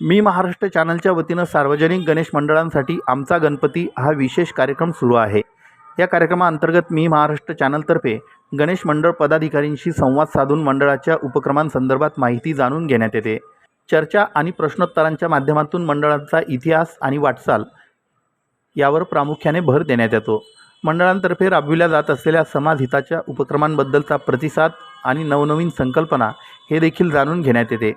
मी महाराष्ट्र चॅनलच्या वतीनं सार्वजनिक गणेश मंडळांसाठी आमचा गणपती हा विशेष कार्यक्रम सुरू आहे. या कार्यक्रमाअंतर्गत मी महाराष्ट्र चॅनलतर्फे गणेश मंडळ पदाधिकाऱ्यांशी संवाद साधून मंडळाच्या उपक्रमांसंदर्भात माहिती जाणून घेण्यात येते. चर्चा आणि प्रश्नोत्तरांच्या माध्यमातून मंडळांचा इतिहास आणि वाटचाल यावर प्रामुख्याने भर देण्यात येतो. मंडळांतर्फे राबविल्या जात असलेल्या समाजहिताच्या उपक्रमांबद्दलचा प्रतिसाद आणि नवनवीन संकल्पना हे देखील जाणून घेण्यात येते.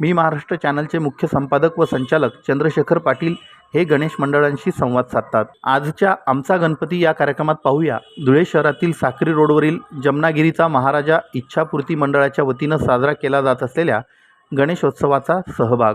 मी महाराष्ट्र चॅनलचे मुख्य संपादक व संचालक चंद्रशेखर पाटील हे गणेश मंडळांशी संवाद साधतात. आजच्या आमचा गणपती या कार्यक्रमात पाहूया. धुळे शहरातील साक्री रोडवरील जमनागिरीचा महाराजा इच्छापूर्ती मंडळाच्या वतीनं साजरा केला जात असलेल्या गणेशोत्सवाचा सहभाग.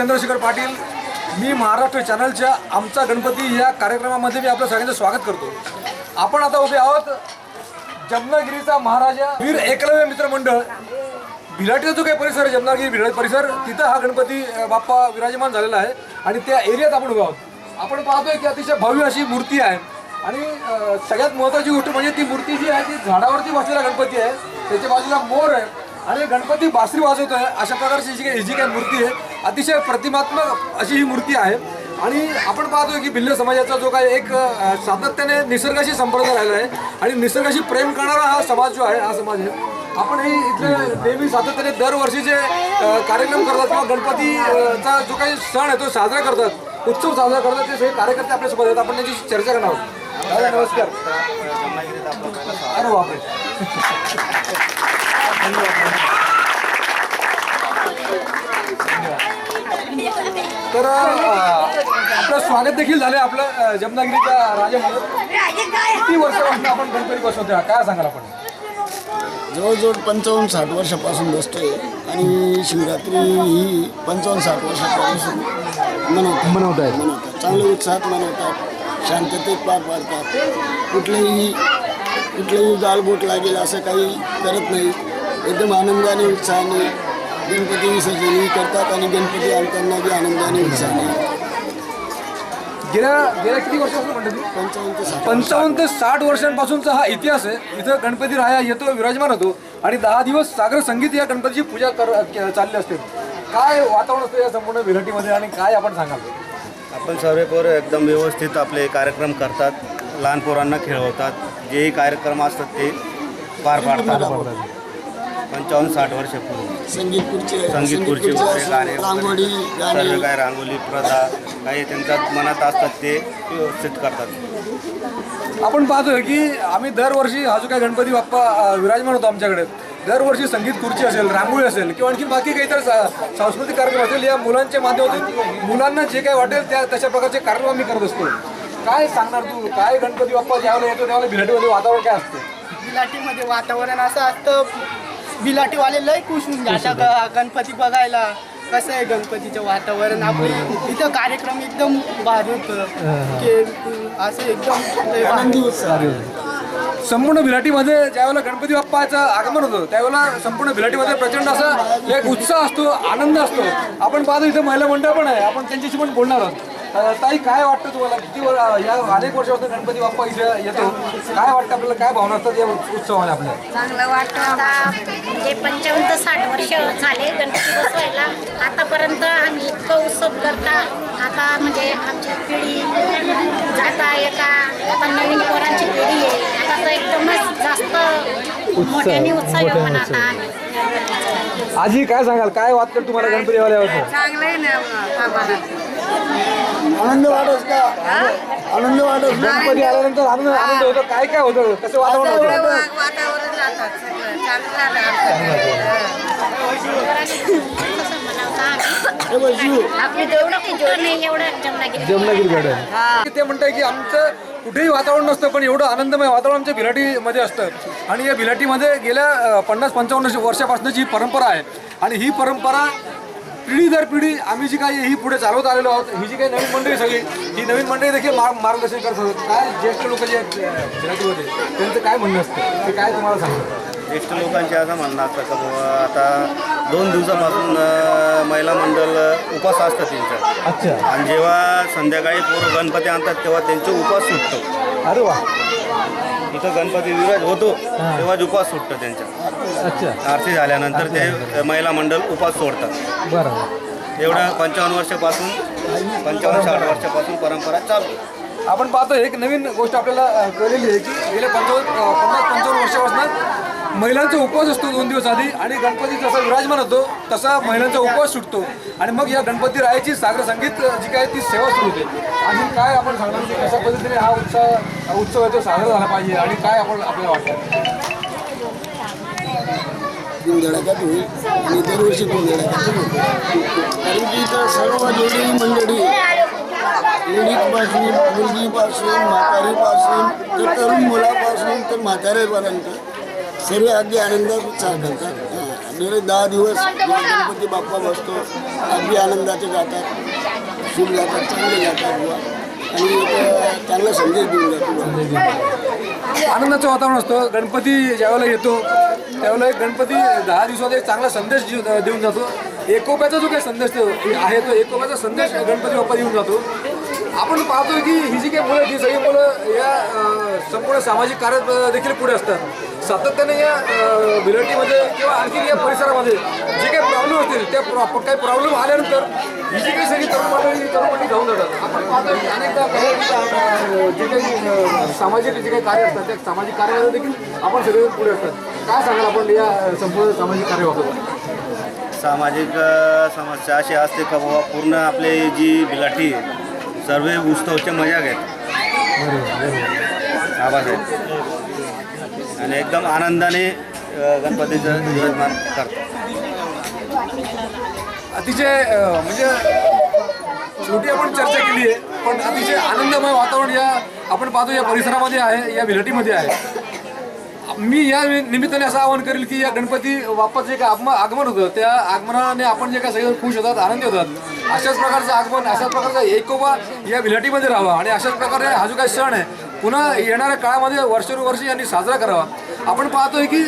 चंद्रशेखर पाटील मी महाराष्ट्र चॅनलच्या आमचा गणपती या कार्यक्रमामध्ये मी आपल्या सगळ्यांचं स्वागत करतो. आपण आता उभे आहोत जमनागिरीचा महाराजा वीर एकलव्य मित्रमंडळ बिलाटीचा जो काही परिसर आहे जमनागिरी भिलाट परिसर. तिथं हा गणपती बाप्पा विराजमान झालेला आहे आणि त्या एरियात आपण उभे आहोत. आपण पाहतोय की अतिशय भव्य अशी मूर्ती आहे आणि सगळ्यात महत्त्वाची गोष्ट म्हणजे ती मूर्ती जी आहे ती झाडावरती बसलेला गणपती आहे. त्याच्या बाजूला मोर आहे आणि गणपती बासरी वाजवतोय आहे अशा प्रकारची जी काही जी काही मूर्ती आहे. अतिशय प्रतिमात्मक अशी ही मूर्ती आहे. आणि आपण पाहतोय की भिल्ल समाजाचा जो काही एक सातत्याने निसर्गाशी संपर्क राहिला आहे आणि निसर्गाशी प्रेम करणारा हा समाज जो आहे हा समाज आहे. आपण हे इथले नेहमी सातत्याने दरवर्षी जे कार्यक्रम करतात किंवा गणपतीचा जो काही सण आहे तो साजरा करतात उत्सव साजरा करतात ते सगळे कार्यकर्ते आपल्यासोबत आहेत. आपण त्यांची चर्चा करणार आहोत. दादा नमस्कार. अरे बापरे. तर आपलं स्वागत देखील झालं आपलं जमनागिरीच्या राजामध्ये किती वर्षापासून आपण गणपती बसवतोय? काय सांगाल आपण? जवळजवळ पंचावन्न साठ वर्षापासून बसतोय आणि शिवरात्री ही पंचावन्न साठ वर्षापासून मनवतात. मनवत आहे मनवतात. चांगल्या उत्साहात मनवतात शांततेत पार पाडतात. कुठलंही कुठलंही गालबोट लागेल असं काही करत नाही. एकदम आनंदाने उत्साहाने गणपती विसर्जनही करतात आणि गणपती आणताना बी आनंदाने उत्साहाने गेल्या गेल्या किती वर्षापासून म्हणतात तुम्ही? पंचावन्न ते साठ. पंचावन्न ते साठ वर्षांपासूनचा हा इतिहास आहे. इथं गणपती राया येतो विराजमान होतो आणि दहा दिवस सागर संगीत या गणपतीची पूजा कर के- चालली असते. काय वातावरण असतं या संपूर्ण विराटीमध्ये आणि काय आपण सांगाल? आपण सर्व पोरं एकदम व्यवस्थित आपले कार्यक्रम करतात. लहान पोरांना खेळवतात. जेही कार्यक्रम असतात ते पार पाडतात. पंचावन्न साठ वर्षापूर्वी संगीत खुर्ची संगीत खुर्ची वगैरे गाणे रांगोळी गाणी. सर्व काय रांगोली प्रथा काही त्यांच्या मनात असतात ते व्यवस्थित करतात. आपण पाहतोय की आम्ही दरवर्षी हा जो काही गणपती बाप्पा अ, विराजमान होतो आमच्याकडे दरवर्षी संगीत खुर्ची असेल रांगोळी असेल किंवा आणखी बाकी काहीतरी सा- सांस्कृतिक कार्यक्रम असेल या मुलांच्या माध्यमातून मुलांना जे काही वाटेल त्या तशा प्रकारचे कार्यक्रम आम्ही करत असतो. काय सांगणार तू? काय गणपती बाप्पा ज्यावेळेला येतो त्यावेळेला भिलाटीमध्ये वातावरण काय असतं? बिलाटीमध्ये वातावरण असं असतं बिलाटीवाले लय खुश होऊन जातात ग- गणपती बघायला कसं आहे गणपतीचं वातावरण? आपले इथं कार्यक्रम एकदम भारी होतं. की असं एकदम. आनंदी संपूर्ण भिलाटीमध्ये ज्यावेळेला गणपती बाप्पाचं आगमन होतं त्यावेळेला संपूर्ण भिलाटीमध्ये प्रचंड असा एक उत्साह असतो आनंद असतो. आपण पाहतो इथं महिला मंडळ पण आहे. आपण त्यांच्याशी पण बोलणार आहोत. ताई काय वाटतं तुम्हाला? किती या अनेक वर्षापासून गणपती बाप्पा इथे येतो. काय वाटतं आपल्याला? काय भावना असतात या उत्सवाला आपल्या? चांगलं वाटतं आता. म्हणजे पंचावन्न ते साठ वर्ष झाले गणपती बसवायला. आतापर्यंत आम्ही इतकं उत्सव करता. आता म्हणजे आमची पिढी जाता येता. आता नवीन पोरांची पिढी आहे. आता तर एकदमच जास्त मोठ्याने उत्साह आम्ही. आजी काय सांगाल? काय वाटतं तुम्हाला गणपती वाल्यावर चांगलं आहे ना आम्हाला. आनंद वाटत का? आनंद वाटत. गणपती आल्यानंतर आनंद आनंद होतो. काय काय होतं? कसं वातावरण होतं? वातावरण राहतात सगळं. चांगलं हे बघ, शिव, आपली जेवढं कुठं नाही एवढं जमनागिरी. जमनागिरी गार्डन ते म्हणताय की आमचं कुठेही वातावरण नसतं पण एवढं आनंदमय वातावरण आमच्या भिलाटीमध्ये असतं. आणि या भिलाटीमध्ये गेल्या पन्नास पंचावन्न वर्षापासूनची ही परंपरा आहे. आणि ही परंपरा पिढी दर पिढी आम्ही जी काही ही पुढे चालवत आलेलो आहोत ही जी काही नवीन मंडळी सगळी ही नवीन मंडळी देखील मार्ग मार्गदर्शन करत होतात काय ज्येष्ठ लोक जे आहेत भिलाटीमध्ये त्यांचं काय म्हणणं असतं? ते काय तुम्हाला सांगतं ज्येष्ठ लोकांचे असं म्हणणं असतं का आता दोन दिवसापासून महिला मंडळ उपास असतात त्यांचा. अच्छा. आणि जेव्हा संध्याकाळी पोरं गणपती आणतात तेव्हा त्यांचे उपास सुटतो. अरे वा. इथं गणपती विराज होतो तेव्हाच उपास सुटतो त्यांचा. अच्छा. आरती झाल्यानंतर ते महिला मंडळ उपास सोडतात. बरं एवढं पंचावन्न वर्षापासून पंचावन्न साठ वर्षापासून परंपरा चालू. आपण पाहतो एक नवीन गोष्ट आपल्याला कळलेली आहे की गेल्या पंचावन्न पन्नास पंचावन्न वर्षापासून महिलांचा उपवास असतो दोन दिवस आधी आणि गणपती जसा विराजमान होतो तसा महिलांचा उपवास सुटतो. आणि मग या गणपती रायाची सागर संगीत जी काय ती सेवा सुरू होते. आणि काय आपण सांगणार की कशा पद्धतीने हा उत्सव उत्सव आहे तो साजरा झाला पाहिजे आणि काय आपण आपल्याला वाटतं? धुमधडाक्यात होईल आणि दरवर्षी धुमधडाक्यात होईल. कारण की इथं सर्व जेवढी मंडळी लेडीजपासून मुलगीपासून म्हातारीपासून तर तरुण मुलापासून तर म्हाताऱ्यापर्यंत सर्व अगदी आनंदात चालतात गेले दहा दिवस गणपती बाप्पा बसतो. अगदी आनंदाचे जातात. शुभ जातात चांगले जातात. बुवा. आणि चांगला संदेश देऊन जातो. आनंदाचं वातावरण असतं. गणपती ज्यावेळेला येतो त्यावेळेला एक गणपती दहा दिवसात एक चांगला संदेश देऊन जातो. एकोप्याचा जो काही संदेश आहे तो एकोप्याचा संदेश गणपती बाप्पा देऊन जातो. आपण पाहतो की ही जी काही मुलं आहेत, ही सगळी मुलं या संपूर्ण सामाजिक कार्यात देखील पुढे असतात. सातत्याने या अं, बिराटीमध्ये किंवा आणखी या परिसरामध्ये जे काही प्रॉब्लेम असतील त्या प्र- काही प्रॉब्लेम आल्यानंतर ही जी काही सगळी तरुण मंडळी तरुण मंडळी धावून जातात. आपण पाहतोय की अनेकदा जे काही सामाजिक जे काही कार्य असतात त्या सामाजिक कार्यामध्ये देखील आपण सगळे पुढे असतात. काय सांगाल आपण या संपूर्ण सामाजिक कार्याबाबत सामाजिक समस्या अशी असते का बाबा पूर्ण आपली जी आहे, सर्व उत्सवची मजा घेत आभार आहे. आणि एकदम आनंदाने गणपतीचं विराजमान करतो. अतिशय म्हणजे शेवटी आपण चर्चा केली आहे पण अतिशय आनंदमय वातावरण या आपण पाहतो या परिसरामध्ये आहे या विलटीमध्ये आहे. मी या निमित्ताने असं आवाहन करेल की या गणपती बाप्पाचं जे काय आगमन आगमन होतं. त्या आगमनाने आपण जे काय सगळे खुश होतात आनंदी होतात. अशाच प्रकारचं आगमन अशाच प्रकारचा एकोबा या विलाटीमध्ये राहावा. आणि अशाच प्रकारे हा जो काही सण आहे पुन्हा येणाऱ्या काळामध्ये वर्षानुवर्षी यांनी साजरा करावा. आपण पाहतोय की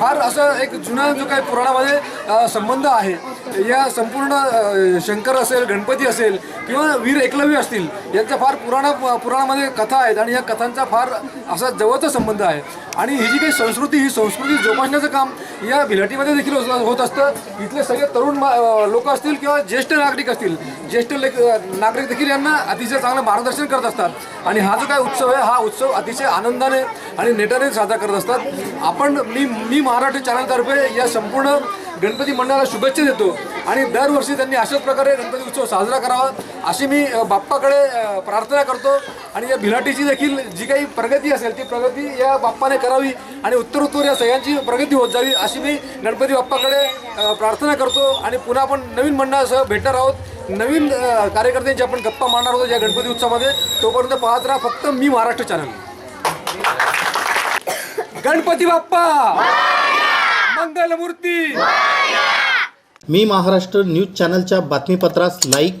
फार असं एक जुना जो काही पुराणामध्ये संबंध आहे या संपूर्ण शंकर असेल गणपती असेल किंवा वीर एकलव्य असतील यांचा फार पुराणा पुराणामध्ये कथा आहेत आणि या कथांचा फार असा जवळचा संबंध आहे. आणि ही जी काही संस्कृती ही संस्कृती जोपासण्याचं काम या भिलाटीमध्ये देखील होत- असतं. इथले सगळे तरुण लोक असतील किंवा ज्येष्ठ नागरिक असतील ज्येष्ठ लेख नागरिक देखील यांना अतिशय चांगलं मार्गदर्शन करत असतात. आणि हा जो काय उत्सव आहे हा उत्सव अतिशय आनंदाने आणि नेटाने साजरा करत असतात. आपण मी मी महाराष्ट्र चॅनलतर्फे या संपूर्ण गणपती मंडळाला शुभेच्छा देतो. आणि दरवर्षी त्यांनी अशाच प्रकारे गणपती उत्सव साजरा करावा. अशी मी बाप्पाकडे प्रार्थना करतो आणि या भिलाटीची देखील जी काही प्रगती असेल ती प्रगती या बाप्पाने करावी आणि उत्तरोत्तर या सगळ्यांची प्रगती होत जावी अशी मी गणपती बाप्पाकडे प्रार्थना करतो आणि पुन्हा आपण नवीन मंडळासह भेटणार आहोत. नवीन कार्यकर्त्यांची आपण गप्पा मारणार आहोत या गणपती उत्सवामध्ये. तोपर्यंत पाहत राहा फक्त मी महाराष्ट्र चॅनल गणपती बाप्पा! मंगलमूर्ती! मी महाराष्ट्र न्यूज चॅनलच्या बातमीपत्रास लाईक